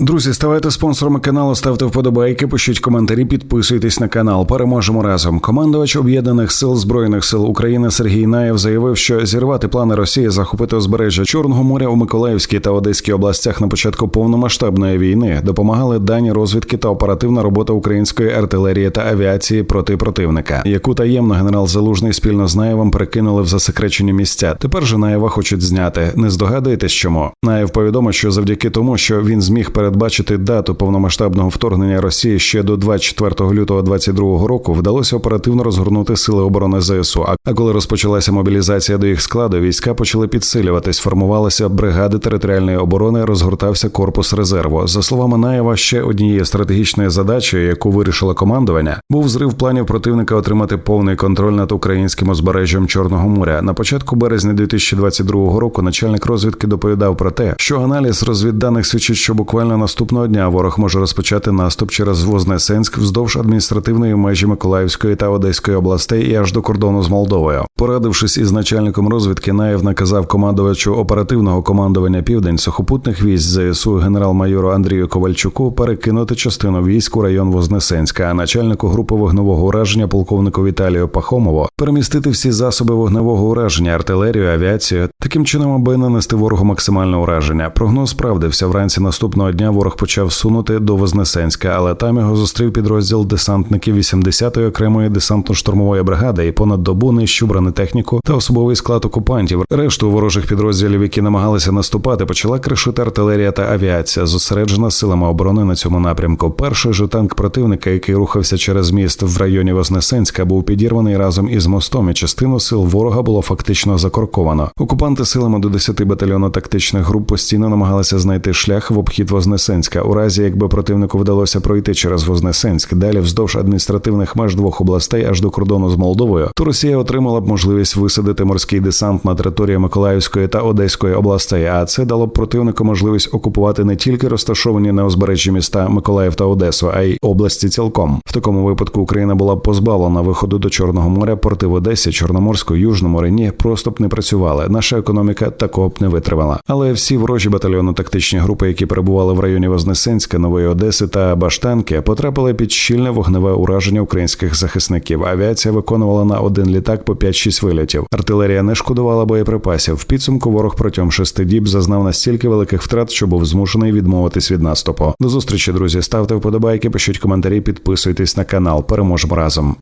Друзі, ставайте спонсорами каналу, ставте вподобайки, пишіть коментарі, підписуйтесь на канал. Переможемо разом. Командувач об'єднаних сил збройних сил України Сергій Наєв заявив, що зірвати плани Росії захопити узбережжя Чорного моря у Миколаївській та Одеській областях на початку повномасштабної війни допомагали дані розвідки та оперативна робота української артилерії та авіації проти противника, яку таємно генерал Залужний спільно з Наєвом перекинули в засекречені місця. Тепер же Наєва хочуть зняти. Не здогадуєтесь, чому Наєв повідомив, що завдяки тому, що він зміг передбачити дату повномасштабного вторгнення Росії ще до 24 лютого 2022 року, вдалося оперативно розгорнути сили оборони ЗСУ. А- коли розпочалася мобілізація до їх складу, війська почали підсилюватись, формувалися бригади територіальної оборони, розгортався корпус резерву. За словами Наєва, ще однією стратегічною задачею, яку вирішило командування, був зрив планів противника отримати повний контроль над українським узбережжям Чорного моря. На початку березня 2022 року начальник розвідки доповідав про те, що аналіз розвідданих свідчить, що буквально наступного дня ворог може розпочати наступ через Вознесенськ вздовж адміністративної межі Миколаївської та Одеської областей і аж до кордону з Молдовою. Порадившись із начальником розвідки, Наєв наказав командувачу оперативного командування Південь сухопутних військ ЗСУ генерал-майору Андрію Ковальчуку перекинути частину військ у район Вознесенська, а начальнику групи вогневого ураження полковнику Віталію Пахомову перемістити всі засоби вогневого ураження, артилерію, авіацію, таким чином, аби нанести ворогу максимальне ураження. Прогноз справдився. Вранці наступного дня ворог почав сунути до Вознесенська, але там його зустрів підрозділ десантників 80-ї окремої десантно-штурмової бригади і понад добу нищу бронетехніку та особовий склад окупантів. Решту ворожих підрозділів, які намагалися наступати, почала кришити артилерія та авіація, зосереджена силами оборони на цьому напрямку. Перший же танк противника, який рухався через міст в районі Вознесенська, був підірваний разом із мостом, і частину сил ворога було фактично закорковано. Окупанти силами до 10 батальйону тактичних груп постійно намагалися знайти шлях в обхід Вознесенська. У разі якби противнику вдалося пройти через Вознесенськ, далі вздовж адміністративних меж двох областей аж до кордону з Молдовою, то Росія отримала б можливість висадити морський десант на території Миколаївської та Одеської областей. А це дало б противнику можливість окупувати не тільки розташовані на узбережжі міста Миколаїв та Одесу, а й області цілком. В такому випадку Україна була б позбавлена виходу до Чорного моря, порти в Одесі, Чорноморську, Южному Рені просто б не працювали. Наша економіка такого б не витримала. Але всі ворожі батальйонно-тактичні групи, які перебували в районі Вознесенська, Нової Одеси та Баштанки, потрапили під щільне вогневе ураження українських захисників. Авіація виконувала на один літак по 5-6 вилітів. Артилерія не шкодувала боєприпасів. В підсумку ворог протягом шести діб зазнав настільки великих втрат, що був змушений відмовитись від наступу. До зустрічі, друзі. Ставте вподобайки, пишіть коментарі, підписуйтесь на канал. Переможемо разом.